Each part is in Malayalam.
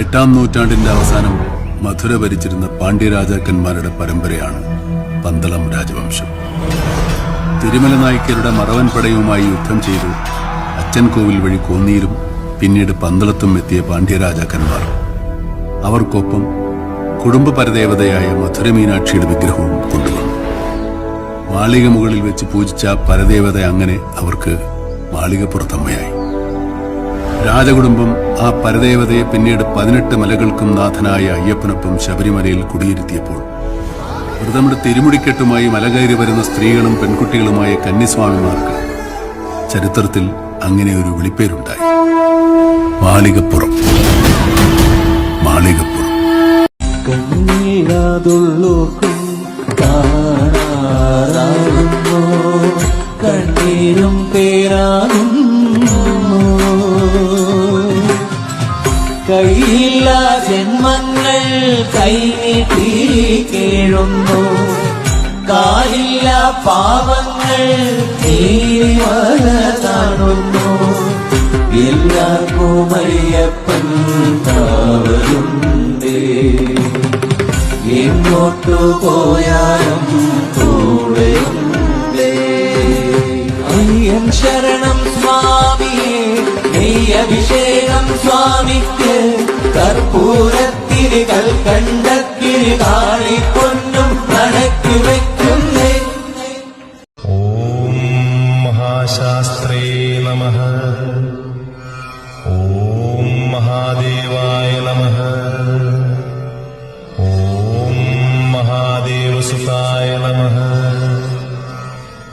എട്ടാം നൂറ്റാണ്ടിന്റെ അവസാനം മധുര ഭരിച്ചിരുന്ന പാണ്ഡ്യരാജാക്കന്മാരുടെ പരമ്പരയാണ് പന്തളം രാജവംശം. തിരുമല നായ്ക്കരുടെ മറവൻ പടയുമായി യുദ്ധം ചെയ്ത് അച്ചൻകോവിൽ വഴി കോന്നിയിലും പിന്നീട് പന്തളത്തും എത്തിയ പാണ്ഡ്യരാജാക്കന്മാർ. അവർക്കൊപ്പം കുടുംബ പരദേവതയായ മധുര മീനാക്ഷിയുടെ വിഗ്രഹവും കൊണ്ടുവന്നു. മാളിക മുകളിൽ വെച്ച് പൂജിച്ച പരദേവത അങ്ങനെ അവർക്ക് മാളികപ്പുറത്തമ്മയായി രാജകുടുംബം ആ പരദേവതയെ പിന്നീട് പതിനെട്ട് മലകൾക്കും നാഥനായ അയ്യപ്പനൊപ്പം ശബരിമലയിൽ കുടിയിരുത്തിയപ്പോൾ വ്രതമുടെ തിരുമുടിക്കെട്ടുമായി മലകയറി വരുന്ന സ്ത്രീകളും പെൺകുട്ടികളുമായ കന്നിസ്വാമിമാർക്ക് ചരിത്രത്തിൽ അങ്ങനെ ഒരു വിളിപ്പേരുണ്ടായി. മാളികപ്പുറം. മാളികപ്പുറം. കണ്ണീരും ജന്മങ്ങൾ കൈനീട്ടി കേഴുന്നു. കാലില്ല പാവങ്ങൾ തീവല താണുന്നു. എല്ലാവർക്കും അയ്യപ്പൻ കാവലുണ്ടേ. എങ്ങോട്ടു പോയാലും കൂടെയുണ്ട്. അയ്യൻ ശരണം സ്വാമിയെ നെയ്യഭിഷേകം സ്വാമിക്ക് കിളികൾ കണ്ടക്കിളി കാളിപ്പൊന്നും നടക്കി വയ്ക്കുന്നേ ഓം മഹാശാസ്ത്രേ നമ. ഓം മഹാദേവായ നമ. ഓം മഹാദേവസുതായ നമ.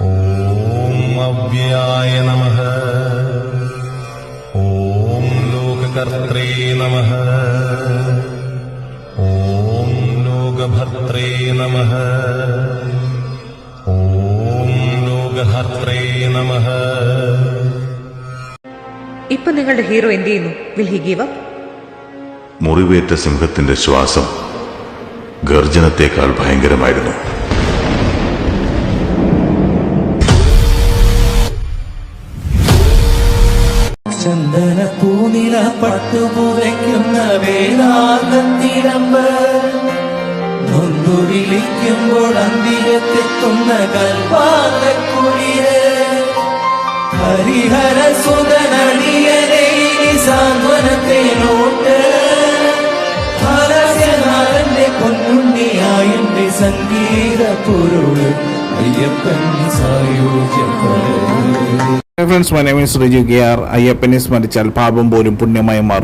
ഓം അവ്യയായ നമ. ഓം ലോകകർത്രേ നമ. ലോകഭർത്രേ നമ. ഓം ലോകഹർത്രേ നമ. ഇപ്പൊ നിങ്ങളുടെ ഹീറോ എന്ത് ചെയ്യുന്നു? വിൽ അപ്പ്. മുറിവേറ്റ സിംഹത്തിന്റെ ശ്വാസം ഗർജനത്തെക്കാൾ ഭയങ്കരമായിരുന്നു. ചന്ദനപ്പൂനില പട്ടുപുരയ്ക്കുന്ന വേദാന്തത്തിരമ്പ് ഒന്നു വിളിക്കുമ്പോൾ അന്തികത്തെത്തുന്ന കൽപ്പാതക്കുളിര് ഹരിഹര സുതനടിയനെ സാന്ത്വനത്തേനോട്ട് ഹരസ്യനാഥന്റെ പൊന്നുണ്ണിയായന്റെ സംഗീത പൊരുൾ Ayyappan സായോജ്യപ്പെടും friends my my is Riju ഗിയാർ. അയ്യപ്പനെ സ്മരിച്ചാൽ പാപം പോലും പുണ്യമായി മാറും.